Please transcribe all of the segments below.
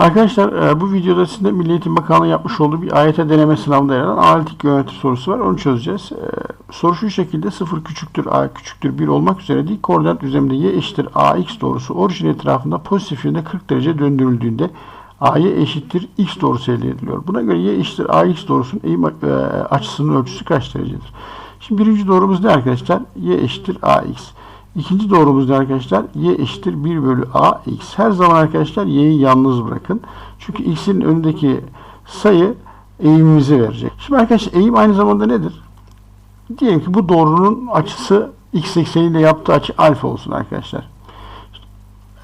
Arkadaşlar e, bu videoda size Milli Eğitim Bakanlığı yapmış olduğu bir AYT deneme sınavında yer alan analitik geometri sorusu var. Onu çözeceğiz. E, Soru şu şekilde 0 küçüktür a küçüktür 1 olmak üzere dik koordinat düzleminde y eşittir ax doğrusu orijin etrafında pozitif yönde 40 derece döndürüldüğünde a'ya eşittir x doğrusu elde ediliyor. Buna göre y eşittir ax doğrusunun eğim e, açısının ölçüsü kaç derecedir? Şimdi birinci doğrumuz ne arkadaşlar? y eşittir ax. İkinci doğrumuz ne arkadaşlar? y eşittir 1 bölü a x. Her zaman arkadaşlar y'yi yalnız bırakın. Çünkü x'in önündeki sayı eğimimizi verecek. Şimdi arkadaşlar eğim aynı zamanda nedir? Diyelim ki bu doğrunun açısı x ekseniyle yaptığı açı alfa olsun arkadaşlar.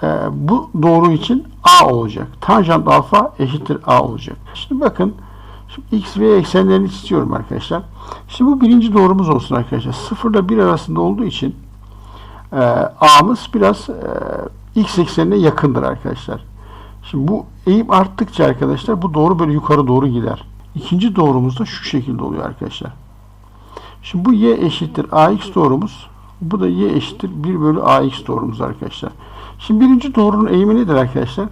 Ee, bu doğru için a olacak. Tanjant alfa eşittir a olacak. Şimdi bakın Şimdi x ve eksenlerini istiyorum arkadaşlar. Şimdi bu birinci doğrumuz olsun arkadaşlar. 0 ile 1 arasında olduğu için e, a'mız biraz e, x eksenine yakındır arkadaşlar. Şimdi bu eğim arttıkça arkadaşlar bu doğru böyle yukarı doğru gider. İkinci doğrumuz da şu şekilde oluyor arkadaşlar. Şimdi bu y eşittir ax doğrumuz. Bu da y eşittir 1 bölü ax doğrumuz arkadaşlar. Şimdi birinci doğrunun eğimi nedir arkadaşlar?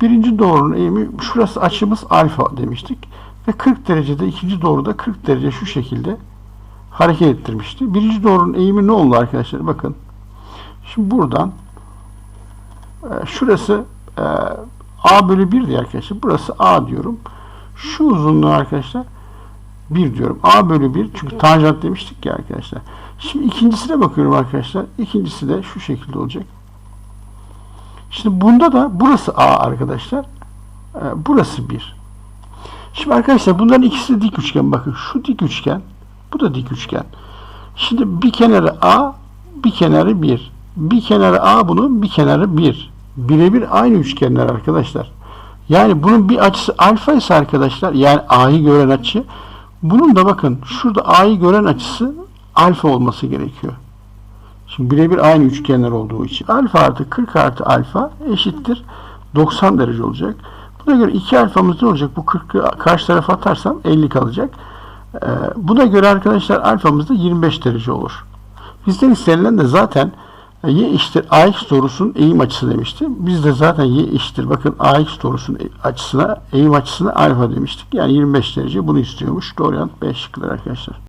Birinci doğrunun eğimi şurası açımız alfa demiştik. Ve 40 derecede ikinci doğruda 40 derece şu şekilde hareket ettirmişti. Birinci doğrunun eğimi ne oldu arkadaşlar? Bakın. Şimdi buradan e, şurası e, a bölü 1 diye arkadaşlar. Burası a diyorum. Şu uzunluğu arkadaşlar 1 diyorum. a bölü 1 çünkü tanjant demiştik ya arkadaşlar. Şimdi ikincisine bakıyorum arkadaşlar. İkincisi de şu şekilde olacak. Şimdi bunda da burası a arkadaşlar. E, burası 1. Şimdi arkadaşlar bunların ikisi de dik üçgen. Bakın şu dik üçgen. Bu da dik üçgen. Şimdi bir kenarı A, bir kenarı 1. Bir kenarı A bunun, bir kenarı 1. Birebir aynı üçgenler arkadaşlar. Yani bunun bir açısı alfa ise arkadaşlar, yani A'yı gören açı, bunun da bakın şurada A'yı gören açısı alfa olması gerekiyor. Şimdi birebir aynı üçgenler olduğu için. Alfa artı 40 artı alfa eşittir 90 derece olacak. Buna göre 2 alfamız ne olacak? Bu 40'ı karşı tarafa atarsam 50 kalacak. Ee, buna göre arkadaşlar alfamız da 25 derece olur. Bizden istenilen de zaten e, y eşittir ax doğrusunun eğim açısı demişti. Biz de zaten y eşittir bakın ax doğrusunun açısına eğim açısına alfa demiştik. Yani 25 derece bunu istiyormuş. Doğru yanıt 5 şıkkıdır arkadaşlar.